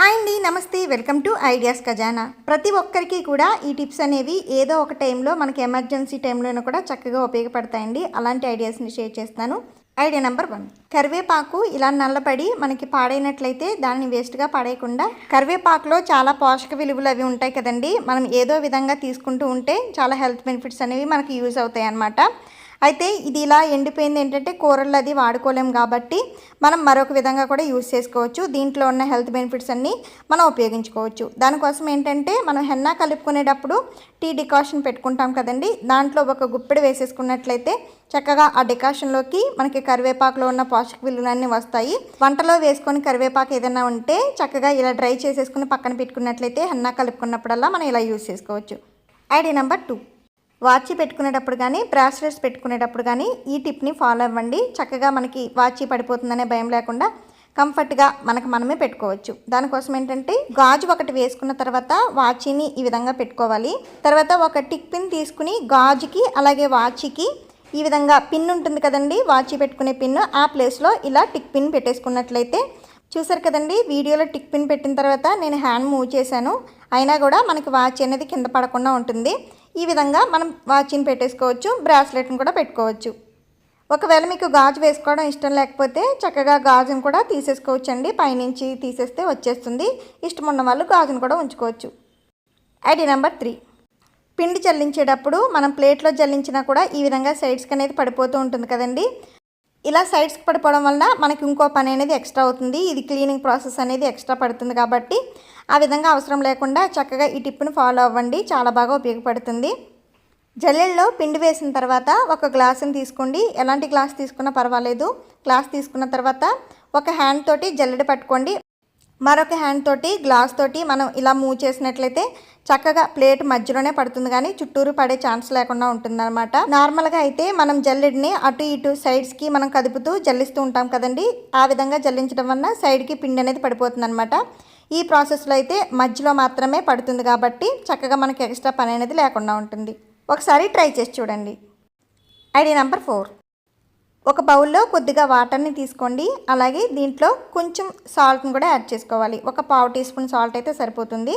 Hi అండి నమస్తే. Welcome to ideas ఖజానా. ప్రతి ఒక్కరికి కూడా ఈ టిప్స్ అనేవి ఏదో ఒక టైంలో మనకి ఎమర్జెన్సీ టైంలోనూ కూడా చక్కగా ఉపయోగపడతాయండి. అలాంటి ఐడియాస్ని షేర్ చేస్తాను. Idea number one. కరివేపాకు ఇలా నల్లపడి మనకి పాడైనట్లయితే దాన్ని వేస్ట్గా పడేయకుండా కరివేపాకులో చాలా పోషక విలువలు అవి ఉంటాయి కదండి. మనం ఏదో విధంగా తీసుకుంటూ ఉంటే చాలా హెల్త్ బెనిఫిట్స్ అనేవి మనకి యూజ్ అవుతాయి అన్నమాట అయితే ఇది ఇలా ఎండిపోయింది ఏంటంటే కూరల్లో అది వాడుకోలేం కాబట్టి మనం మరొక విధంగా కూడా యూస్ చేసుకోవచ్చు. దీంట్లో ఉన్న హెల్త్ బెనిఫిట్స్ అన్నీ మనం ఉపయోగించుకోవచ్చు. దానికోసం ఏంటంటే మనం హెన్నా కలుపుకునేటప్పుడు టీ డికాషన్ పెట్టుకుంటాం కదండి. దాంట్లో ఒక గుప్పెడు వేసేసుకున్నట్లయితే చక్కగా ఆ డికాషన్లోకి మనకి కరివేపాకులో ఉన్న పోషక విలువలన్నీ వస్తాయి. వంటలో వేసుకొని కరివేపాకు ఏదైనా ఉంటే చక్కగా ఇలా డ్రై చేసేసుకుని పక్కన పెట్టుకున్నట్లయితే హెన్నా కలుపుకున్నప్పుడల్లా మనం ఇలా యూస్ చేసుకోవచ్చు. ID number two. వాచి పెట్టుకునేటప్పుడు కానీ బ్రాస్లెట్స్ పెట్టుకునేటప్పుడు కానీ ఈ టిప్ని ఫాలో అవ్వండి. చక్కగా మనకి వాచి పడిపోతుందనే భయం లేకుండా కంఫర్ట్గా మనకు మనమే పెట్టుకోవచ్చు. దానికోసం ఏంటంటే గాజు ఒకటి వేసుకున్న తర్వాత వాచిని ఈ విధంగా పెట్టుకోవాలి. తర్వాత ఒక టిక్ పిన్ తీసుకుని గాజుకి అలాగే వాచికి ఈ విధంగా పిన్ ఉంటుంది కదండి వాచి పెట్టుకునే పిన్ ఆ ప్లేస్లో ఇలా టిక్ పిన్ పెట్టేసుకున్నట్లయితే చూసారు కదండి వీడియోలో టిక్ పిన్ పెట్టిన తర్వాత నేను హ్యాండ్ మూవ్ చేశాను. అయినా కూడా మనకి వాచ్ అనేది కింద పడకుండా ఉంటుంది. ఈ విధంగా మనం వాచ్ని పెట్టేసుకోవచ్చు బ్రాస్లెట్ని కూడా పెట్టుకోవచ్చు. ఒకవేళ మీకు గాజు వేసుకోవడం ఇష్టం లేకపోతే చక్కగా గాజును కూడా తీసేసుకోవచ్చండి. పైనుంచి తీసేస్తే వచ్చేస్తుంది. ఇష్టం ఉన్న వాళ్ళు గాజును కూడా ఉంచుకోవచ్చు. Idea number three. పిండి చల్లించేటప్పుడు మనం ప్లేట్లో జల్లించినా కూడా ఈ విధంగా సైడ్స్కి అనేది పడిపోతూ ఉంటుంది కదండి. ఇలా సైడ్స్కి పడిపోవడం వలన మనకి ఇంకో పని అనేది ఎక్స్ట్రా అవుతుంది. ఇది క్లీనింగ్ ప్రాసెస్ అనేది ఎక్స్ట్రా పడుతుంది కాబట్టి ఆ విధంగా అవసరం లేకుండా చక్కగా ఈ టిప్ని ఫాలో అవ్వండి. చాలా బాగా ఉపయోగపడుతుంది. జల్లెల్లో పిండి వేసిన తర్వాత ఒక గ్లాసుని తీసుకోండి. ఎలాంటి గ్లాస్ తీసుకున్నా పర్వాలేదు. గ్లాస్ తీసుకున్న తర్వాత ఒక హ్యాండ్ తోటి జల్లెడ పట్టుకోండి. మరొక హ్యాండ్ తోటి గ్లాస్ తోటి మనం ఇలా మూవ్ చేసినట్లయితే చక్కగా ప్లేట్ మధ్యలోనే పడుతుంది. కానీ చుట్టూరు పడే ఛాన్స్ లేకుండా ఉంటుందన్నమాట. నార్మల్గా అయితే మనం జల్లెడ్ని అటు ఇటు సైడ్స్కి మనం కదుపుతూ జల్లిస్తూ ఉంటాం కదండి. ఆ విధంగా జల్లించడం వల్ల సైడ్కి పిండి అనేది పడిపోతుంది అనమాట ఈ ప్రాసెస్లో అయితే మధ్యలో మాత్రమే పడుతుంది కాబట్టి చక్కగా మనకి ఎక్స్ట్రా పని అనేది లేకుండా ఉంటుంది. ఒకసారి ట్రై చేసి చూడండి. ఐడి నెంబర్ ఫోర్ ఒక బౌల్లో కొద్దిగా వాటర్ని తీసుకోండి. అలాగే దీంట్లో కొంచెం సాల్ట్ని కూడా యాడ్ చేసుకోవాలి. ఒక పావు టీ స్పూన్ సాల్ట్ అయితే సరిపోతుంది.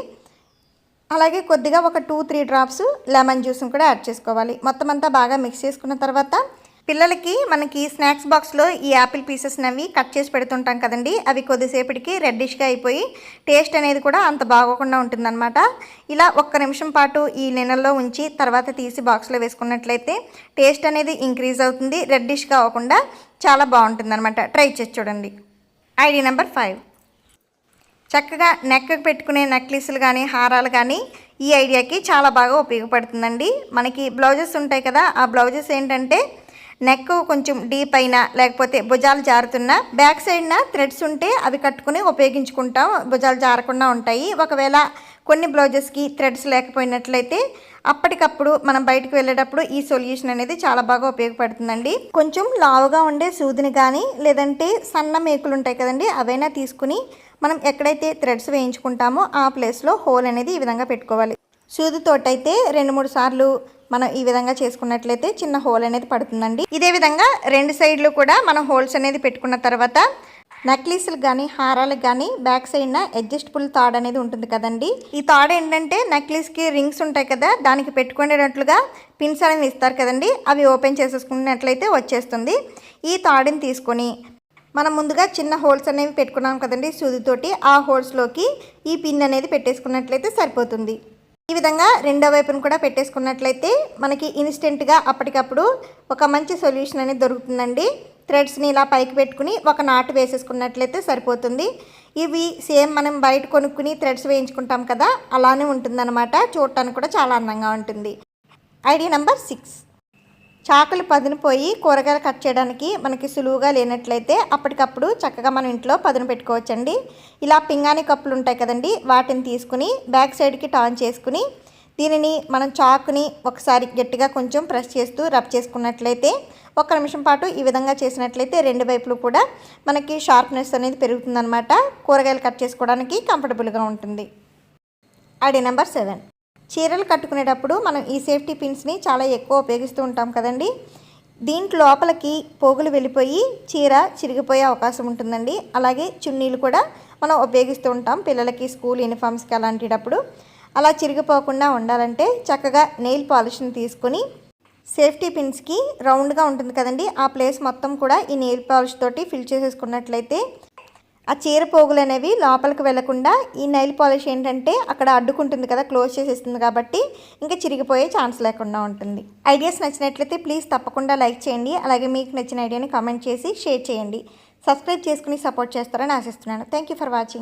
అలాగే కొద్దిగా ఒక టూ త్రీ డ్రాప్స్ లెమన్ జ్యూస్ని కూడా యాడ్ చేసుకోవాలి. మొత్తం అంతా బాగా మిక్స్ చేసుకున్న తర్వాత పిల్లలకి మనకి స్నాక్స్ బాక్స్లో ఈ యాపిల్ పీసెస్ అవి కట్ చేసి పెడుతుంటాం కదండి. అవి కొద్దిసేపటికి రెడ్డిష్గా అయిపోయి టేస్ట్ అనేది కూడా అంత బాగోకుండా ఉంటుందన్నమాట. ఇలా ఒక్క నిమిషం పాటు ఈ నెనల్లో ఉంచి తర్వాత తీసి బాక్స్లో వేసుకున్నట్లయితే టేస్ట్ అనేది ఇంక్రీజ్ అవుతుంది రెడ్డిష్గా అవ్వకుండా చాలా బాగుంటుందన్నమాట. ట్రై చేసి చూడండి. Idea number five. చక్కగా నెక్కి పెట్టుకునే నెక్లెస్లు కానీ హారాలు కానీ ఈ ఐడియాకి చాలా బాగా ఉపయోగపడుతుందండి. మనకి బ్లౌజెస్ ఉంటాయి కదా ఆ బ్లౌజెస్ ఏంటంటే నెక్ కొంచెం డీప్ అయినా లేకపోతే భుజాలు జారుతున్నా బ్యాక్ సైడ్న థ్రెడ్స్ ఉంటే అవి కట్టుకుని ఉపయోగించుకుంటాం భుజాలు జారకుండా ఉంటాయి. ఒకవేళ కొన్ని బ్లౌజెస్కి థ్రెడ్స్ లేకపోయినట్లయితే అప్పటికప్పుడు మనం బయటకు వెళ్ళేటప్పుడు ఈ సొల్యూషన్ అనేది చాలా బాగా ఉపయోగపడుతుందండి. కొంచెం లావుగా ఉండే సూదిని కానీ లేదంటే సన్న మేకులు ఉంటాయి కదండి అవైనా తీసుకుని మనం ఎక్కడైతే థ్రెడ్స్ వేయించుకుంటామో ఆ ప్లేస్లో హోల్ అనేది ఈ విధంగా పెట్టుకోవాలి. సూదితోటైతే రెండు మూడు సార్లు మనం ఈ విధంగా చేసుకున్నట్లయితే చిన్న హోల్ అనేది పడుతుందండి. ఇదే విధంగా రెండు సైడ్లు కూడా మనం హోల్స్ అనేది పెట్టుకున్న తర్వాత నెక్లెస్లు కానీ హారాలకు కానీ బ్యాక్ సైడ్న అడ్జస్టబుల్ తాడ్ అనేది ఉంటుంది కదండి. ఈ తాడ్ ఏంటంటే నెక్లెస్కి రింగ్స్ ఉంటాయి కదా దానికి పెట్టుకునేటట్లుగా పిన్స్ అనేది ఇస్తారు కదండి. అవి ఓపెన్ చేసేసుకున్నట్లయితే వచ్చేస్తుంది. ఈ తాడుని తీసుకొని మనం ముందుగా చిన్న హోల్స్ అనేవి పెట్టుకున్నాం కదండి సూదితోటి. ఆ హోల్స్లోకి ఈ పిన్ అనేది పెట్టేసుకున్నట్లయితే సరిపోతుంది. ఈ విధంగా రెండో వైపును కూడా పెట్టేసుకున్నట్లయితే మనకి ఇన్స్టెంట్గా అప్పటికప్పుడు ఒక మంచి సొల్యూషన్ అనేది దొరుకుతుందండి. థ్రెడ్స్ని ఇలా పైకి పెట్టుకుని ఒక నాటు వేసేసుకున్నట్లయితే సరిపోతుంది. ఇవి సేమ్ మనం బయట కొనుక్కుని థ్రెడ్స్ వేయించుకుంటాం కదా అలానే ఉంటుందన్నమాట. చూడటానికి కూడా చాలా అందంగా ఉంటుంది. Idea number six. చాకులు పదునుపోయి కూరగాయలు కట్ చేయడానికి మనకి సులువుగా లేనట్లయితే అప్పటికప్పుడు చక్కగా మనం ఇంట్లో పదును పెట్టుకోవచ్చండి. ఇలా పింగాణి కప్పులు ఉంటాయి కదండి వాటిని తీసుకుని బ్యాక్ సైడ్కి టర్న్ చేసుకుని దీనిని మనం చాకుని ఒకసారి గట్టిగా కొంచెం ప్రెస్ చేస్తూ రబ్ చేసుకున్నట్లయితే ఒక నిమిషం పాటు ఈ విధంగా చేసినట్లయితే రెండు వైపులు కూడా మనకి షార్ప్నెస్ అనేది పెరుగుతుందన్నమాట. కూరగాయలు కట్ చేసుకోవడానికి కంఫర్టబుల్గా ఉంటుంది. Idea number seven. చీరలు కట్టుకునేటప్పుడు మనం ఈ సేఫ్టీ పిన్స్ని చాలా ఎక్కువ ఉపయోగిస్తూ ఉంటాం కదండి. దీంట్లో లోపలికి పోగులు వెళ్ళిపోయి చీర చిరిగిపోయే అవకాశం ఉంటుందండి. అలాగే చున్నీలు కూడా మనం ఉపయోగిస్తూ ఉంటాం పిల్లలకి స్కూల్ యూనిఫామ్స్కి అలాంటిటప్పుడు. అలా చిరిగిపోకుండా ఉండాలంటే చక్కగా నెయిల్ పాలిష్ని తీసుకొని సేఫ్టీ పిన్స్కి రౌండ్గా ఉంటుంది కదండి. ఆ ప్లేస్ మొత్తం కూడా ఈ నెయిల్ పాలిష్ తోటి ఫిల్ చేసేసుకున్నట్లయితే ఆ చీర పోగులు అనేవి లోపలికి వెళ్ళకుండా ఈ నైల్ పాలిష్ ఏంటంటే అక్కడ అడ్డుకుంటుంది కదా క్లోజ్ చేసేస్తుంది కాబట్టి ఇంకా చిరిగిపోయే ఛాన్స్ లేకుండా ఉంటుంది. ఐడియాస్ నచ్చినట్లయితే ప్లీజ్ తప్పకుండా లైక్ చేయండి అలాగే మీకు నచ్చిన ఐడియాని కామెంట్ చేసి షేర్ చేయండి. సబ్స్క్రైబ్ చేసుకుని సపోర్ట్ చేస్తారని ఆశిస్తున్నాను. Thank you for watching.